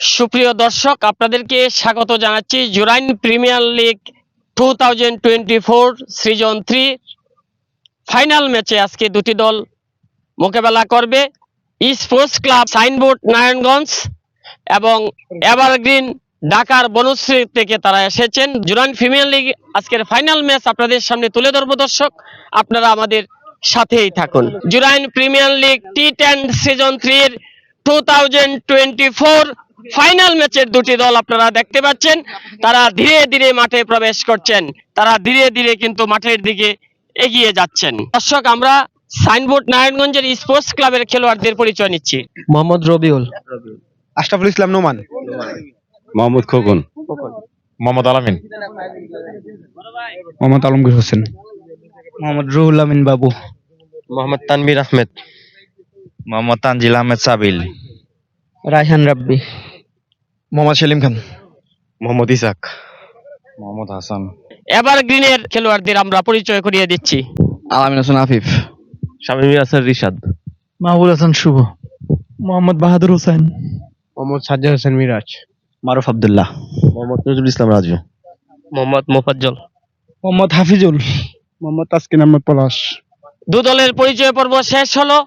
সুপ্রিয় দর্শক, আপনাদেরকে স্বাগত জানাচ্ছি Jurain premier league two thousand twenty four season three final ম্যাচে আজকে দুটি দল মোকাবেলা করবে। স্পোর্টস ক্লাব সাইনবোর্ড নারায়ণগঞ্জ এবং এভারগ্রিন ঢাকার বনশ্রী থেকে তারা এসেছেন। জুরাইন প্রিমিয়ার লিগ আজকের ফাইনাল ম্যাচ আপনাদের সামনে তুলে ধরবো দর্শক, আপনারা আমাদের সাথেই থাকুন। Jurain premier league T ten season থ্রির two thousand twenty four final ম্যাচের দুটি দল আপনারা দেখতে পাচ্ছেন। তারা ধীরে ধীরে মাঠে প্রবেশ করছেন। তারা ধীরে ধীরে কিন্তু মাঠের দিকে এগিয়ে যাচ্ছেন। দর্শক আমরা সাইনবোর্ড নারায়ণগঞ্জের স্পোর্টস ক্লাবের খেলোয়াড়দের পরিচয় নিচ্ছি। মোহাম্মদ রবিউল। আশরাফুল ইসলাম নোমান। মোহাম্মদ খোকন। মোহাম্মদ আলামিন। মোহাম্মদ আলমগীর হোসেন। মোহাম্মদ রুহুল আমিন বাবু। মোহাম্মদ তানভীর আহমেদ। মোহাম্মদ তানজিল আহমেদ সাবিল। রায়হান রাব্বি। মোহাম্মদ সেলিম খান। মোহাম্মদ ইসাক। মোহাম্মদ হাসান। এভারগ্রিনের খেলোয়াড়দের আমরা পরিচয় করিয়ে দিচ্ছি। আলামিন হোসেন আফিফ। শামীম ইয়াসার রিশাদ। মাহবুল হাসান শুভ। মোহাম্মদ বাহাদুর হোসেন। মোহাম্মদ সাজ্জাদ হোসেন মিরাজ। মারুফ আব্দুল্লাহ। মোহাম্মদ নজরুল ইসলাম রাজু। মোহাম্মদ মোফাজ্জল। মোহাম্মদ হাফিজুল। মোহাম্মদ তাসকিন আহমেদ পলাশ। দু দলের পরিচয় পর্ব শেষ হলো।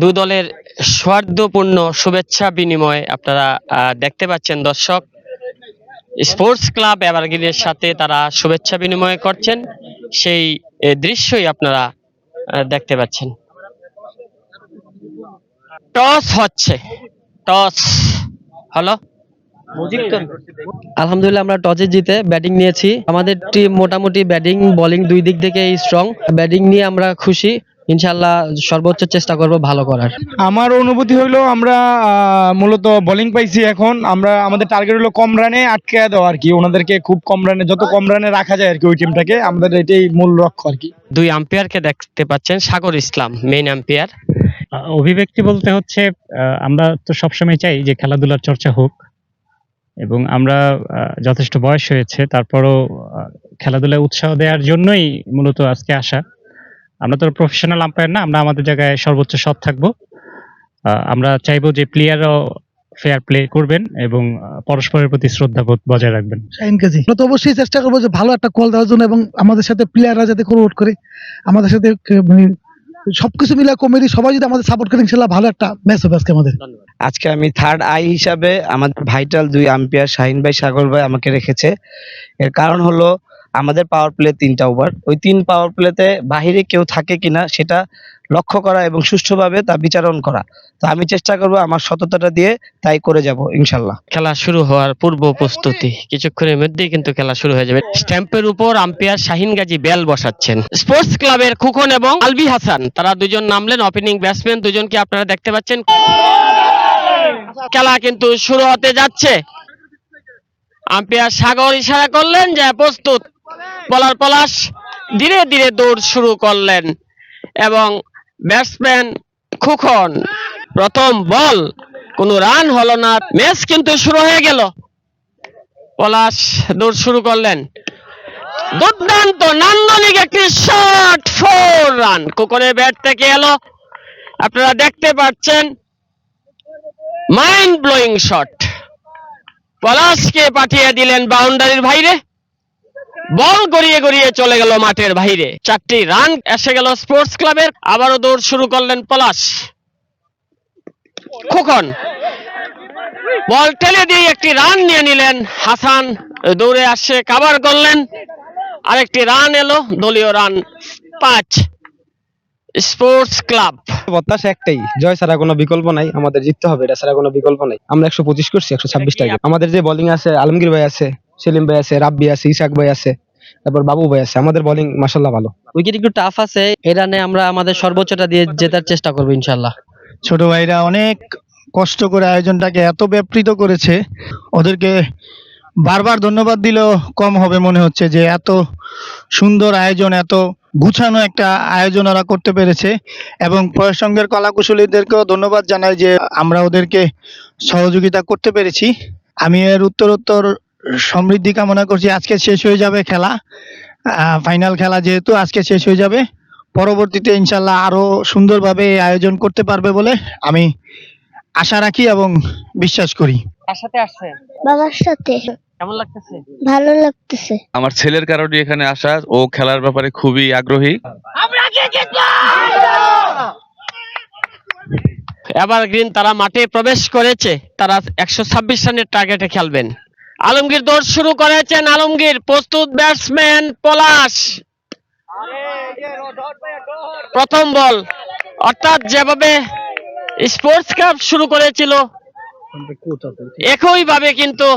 দু দলের সৌহার্দ্যপূর্ণ শুভেচ্ছা বিনিময় আপনারা দেখতে পাচ্ছেন দর্শক। স্পোর্টস ক্লাব এভারগ্রিনের সাথে তারা শুভেচ্ছা বিনিময় করছেন। সেই দৃশ্যই আপনারা দেখতে পাচ্ছেন। টস হচ্ছে, টস। হলো আলহামদুলিল্লাহ, আমরা টসে জিতে ব্যাটিং নিয়েছি। আমাদের টিম মোটামুটি ব্যাটিং বোলিং দুই দিক থেকে স্ট্রং ব্যাটিং নিয়ে আমরা খুশি। ইনশাল্লাহ সর্বোচ্চ চেষ্টা করব ভালো করার। আমার অনুভূতি হলো আমরা আহ, মূলত বোলিং পাইছি এখন। আমরা আমাদের টার্গেট হলো কম রানে আটকে দেওয়া আর কি। ওনাদেরকে খুব কম রানে যত কম রানে রাখা যায় আর কি ওই টিমটাকে আমাদের এটাই মূল লক্ষ্য আর কি। দুই আম্পায়ারকে দেখতে পাচ্ছেন সাগর ইসলাম মেইন আম্পায়ার আহ, অভিব্যক্তি বলতে হচ্ছে আহ, আমরা তো সবসময় চাই যে খেলাধুলার চর্চা হোক এবং আমরা আহ, যথেষ্ট বয়স হয়েছে তারপরও আহ, খেলাধুলায় উৎসাহ দেওয়ার জন্যই মূলত আজকে আসা। আমরা তো প্রফেশনাল আম্পায়ার না আমরা আমাদের জায়গায় সর্বোচ্চ সৎ থাকব। আমরা চাইব যে প্লেয়ারও ফেয়ার প্লে করবেন এবং পরস্পরের প্রতি শ্রদ্ধাবোধ বজায় রাখবেন। শাহিন কাজী আমরা তো অবশ্যই চেষ্টা করব যে ভালো একটা কল দেওয়ার জন্য এবং আমাদের সাথে প্লেয়াররা যাতে কোঅর্ডিনেট করে আমাদের সাথে মানে সবকিছু মিলে কমিটি সবাই যদি আমাদের সাপোর্ট করেন ইনশাল্লাহ ভালো একটা ম্যাচ হবে আজকে আমাদের। আজকে আমি থার্ড আই হিসাবে আমাদের ভাইটাল দুই আম্পায়ার শাহিন ভাই সাগর ভাই আমাকে রেখেছে। এর কারণ হলো আমাদের পাওয়ার প্লে তিনটা ওভার ওই তিন পাওয়ার প্লেতে বাহিরে কেউ থাকে কিনা সেটা লক্ষ্য করা এবং সুষ্ঠুভাবে তা বিচারণ করা। তো আমি চেষ্টা করব আমার সততাটা দিয়ে তাই করে যাব, ইনশাল্লাহ। খেলা শুরু হওয়ার পূর্ব প্রস্তুতি। কিছুক্ষণের মধ্যেই কিন্তু খেলা শুরু হয়ে যাবে। স্ট্যাম্পের উপর আম্পায়ার শাহিন গাজী বেল বসাচ্ছেন। স্পোর্টস ক্লাবের খুকন এবং আলবি হাসান, তারা দুজন নামলেন ওপেনিং ব্যাটসম্যান দুজনকে আপনারা দেখতে পাচ্ছেন। খেলা কিন্তু শুরু হতে যাচ্ছে। আম্পায়ার সাগর ইশারা করলেন যে প্রস্তুত। বলার পলাশ ধীরে ধীরে দৌড় শুরু করলেন এবং ব্যাটসম্যান খুখন প্রথম বল, কোনো রান হলো না ম্যাচ কিন্তু শুরু হয়ে গেল। পলাশ দৌড় শুরু করলেন। দুর্দান্ত নান্দনিক একটি শট ফোর রান কুকুরের ব্যাট থেকে এলো। আপনারা দেখতে পাচ্ছেন মাইন্ড ব্লোয়িং শট পলাশকে পাঠিয়ে দিলেন বাউন্ডারির বাইরে। বল গড়িয়ে গড়িয়ে চলে গেল মাঠের বাইরে চারটি রান এসে গেল স্পোর্টস ক্লাবের। আবারও দৌড় শুরু করলেন পলাশ। খোকন। বল টেলে দিয়ে একটি রান নিয়ে নিলেন হাসান। দৌড়ে আসে কাভার করলেন। আরেকটি রান এলো, দলীয় রান পাঁচ। Sports club. প্রত্যাশা একটাই, জয় ছাড়া কোনো বিকল্প নাই, আমাদের জিততে হবে, এটা ছাড়া কোনো বিকল্প নাই। আমরা একশো পঁচিশ করছি, একশো ছাব্বিশ টাকা আমাদের যে বোলিং আছে, আলমগীর ভাই আছে সেলিম ভাই আছে রাব্বি আছে ইসাক ভাই আছে তারপর বাবু ভাই আছে আমাদের বোলিং মাসাল্লাহ ভালো। উইকেট একটু টাফ আছে এই রানে আমরা আমাদের সর্বোচ্চটা দিয়ে জেতার চেষ্টা করব ইনশাল্লাহ ছোট ভাইরা অনেক কষ্ট করে আয়োজনটাকে এত ব্যাপৃত করেছে ওদেরকে বারবার ধন্যবাদ দিলেও কম হবে মনে হচ্ছে যে এত সুন্দর আয়োজন এত গুছানো একটা আয়োজন ওরা করতে পেরেছে এবং প্রসঙ্গের কলাকুশলীদেরকেও ধন্যবাদ জানাই যে আমরা ওদেরকে সহযোগিতা করতে পেরেছি। আমি এর উত্তরোত্তর সমৃদ্ধি কামনা করছি। আজকে শেষ হয়ে যাবে খেলা। ফাইনাল খেলা যেহেতু আজকে শেষ হয়ে যাবে। পরবর্তীতে ইনশাল্লাহ আরও সুন্দরভাবে আয়োজন করতে পারবে বলে আমি আশা রাখি এবং বিশ্বাস করি। সাথে বাবার সাথে। কেমন লাগতেছে? ভালো লাগতেছে। আমার ছেলের কারণে এখানে আসা ও খেলার ব্যাপারে খুবই আগ্রহী। এভারগ্রিন তারা মাঠে প্রবেশ করেছে। তারা একশো ছাব্বিশ রানের টার্গেটে খেলবেন। আলমগীর দৌড় শুরু করেছেন আলমগীর, প্রস্তুত ব্যাটসম্যান পলাশ। প্রথম বল, অর্থাৎ যেভাবে স্পোর্টস কাপ শুরু করেছিল একই ভাবে কিন্তু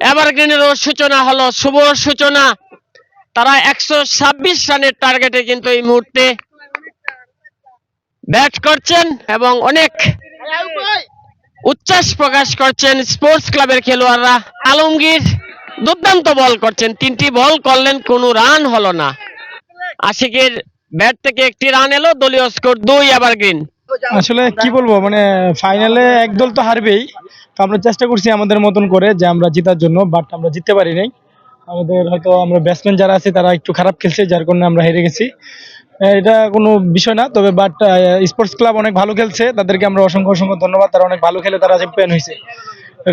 এভারগ্রিনেরও সূচনা হলো, শুভ সূচনা। তারা একশো ছাব্বিশ রানের টার্গেটে কিন্তু এই মুহূর্তে ব্যাট করছেন এবং অনেক উচ্ছ্বাস প্রকাশ করছেন স্পোর্টস ক্লাবের খেলোয়াড়রা। আলমগীর দুর্দান্ত বল করছেন। তিনটি বল করলেন, কোনো রান হলো না। আশিকের ব্যাট থেকে একটি রান এলো, দলীয় স্কোর দুই, এভারগ্রিন। আসলে কি বলব মানে ফাইনালে একদল তো হারবেই। তো আমরা চেষ্টা করছি আমাদের মতন করে যে আমরা জেতার জন্য, বাট আমরা জিততে পারি নাই। আমাদের হয়তো আমরা ব্যাটসম্যান যারা আছে, তারা একটু খারাপ খেলছে, যার কারণে আমরা হেরে গেছি। এটা কোনো বিষয় না, তবে বাট স্পোর্টস ক্লাব অনেক ভালো খেলছে, তাদেরকে আমরা অসংখ্য অসংখ্য ধন্যবাদ, তারা অনেক ভালো খেলে, তারা চ্যাম্পিয়ন হয়েছে।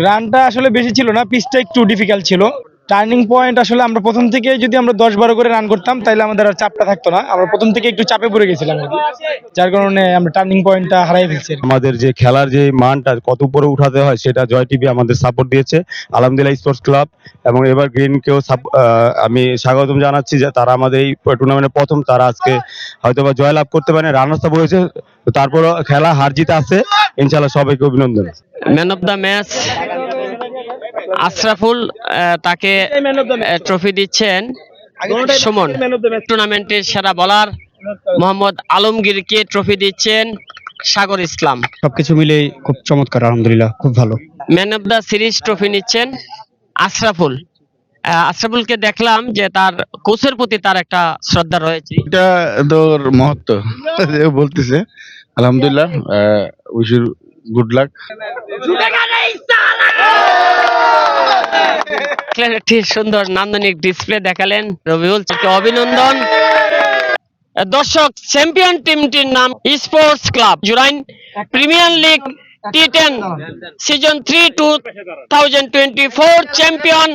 রানটা আসলে বেশি ছিল না পিচটা একটু ডিফিকাল্ট ছিল। টার্নিং পয়েন্ট আসলে আমরা প্রথম থেকে যদি আমরা দশ বারো করে রান করতাম তাহলে আমাদের আর চাপটা থাকতো না। আমরা প্রথম থেকে একটু চাপে পড়ে গেছিলাম যার কারণে আমরা টার্নিং পয়েন্টটা হারাই ফেলছি আমাদের যে খেলার যে মানটা কত উপরে উঠাতে হয় সেটা জয় টিভি আমাদের সাপোর্ট দিয়েছে। আলহামদুলিল্লাহ স্পোর্টস ক্লাব এবং এবার গ্রিনকেও আমি স্বাগতম জানাচ্ছি যে তারা আমাদের এই টুর্নামেন্টের প্রথম তারা আজকে হয়তো বা জয়লাভ করতে পারে রানার্স আপ হয়েছে। তো তারপরও খেলা হার জিত আছে। ইনশাল্লাহ সবাইকে অভিনন্দন। Man of the match Ashraful আহ, তাকে ট্রফি দিচ্ছেন সুমন। টুর্নামেন্টের সেরা বলার মোহাম্মদ আলমগীরকে ট্রফি দিচ্ছেন সাগর ইসলাম। সবকিছু মিলে খুব চমৎকার আলহামদুলিল্লাহ খুব ভালো। Man of the series trophy নিচ্ছেন আশরাফুল। আহ, আশরাফুলকে দেখলাম যে তার কোচের প্রতি তার একটা শ্রদ্ধা রয়েছে। এটা তোর মহত্ব বলতেছে। আলহামদুলিল্লাহ উইশ ইউ গুড লাক একটি সুন্দর নান্দনিক ডিসপ্লে দেখালেন রবিউল অভিনন্দন। দর্শক চ্যাম্পিয়ন টিমটির নাম sports club Jurain premier league T ten season three two thousand twenty four champion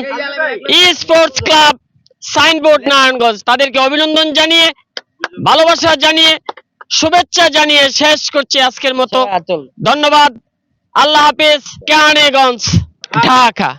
ই স্পোর্টস ক্লাব সাইনবোর্ড নারায়ণগঞ্জ। তাদেরকে অভিনন্দন জানিয়ে ভালোবাসা জানিয়ে শুভেচ্ছা জানিয়ে শেষ করছি আজকের মতো। ধন্যবাদ। আল্লাহ হাফিজ কেরানীগঞ্জ ঢাকা।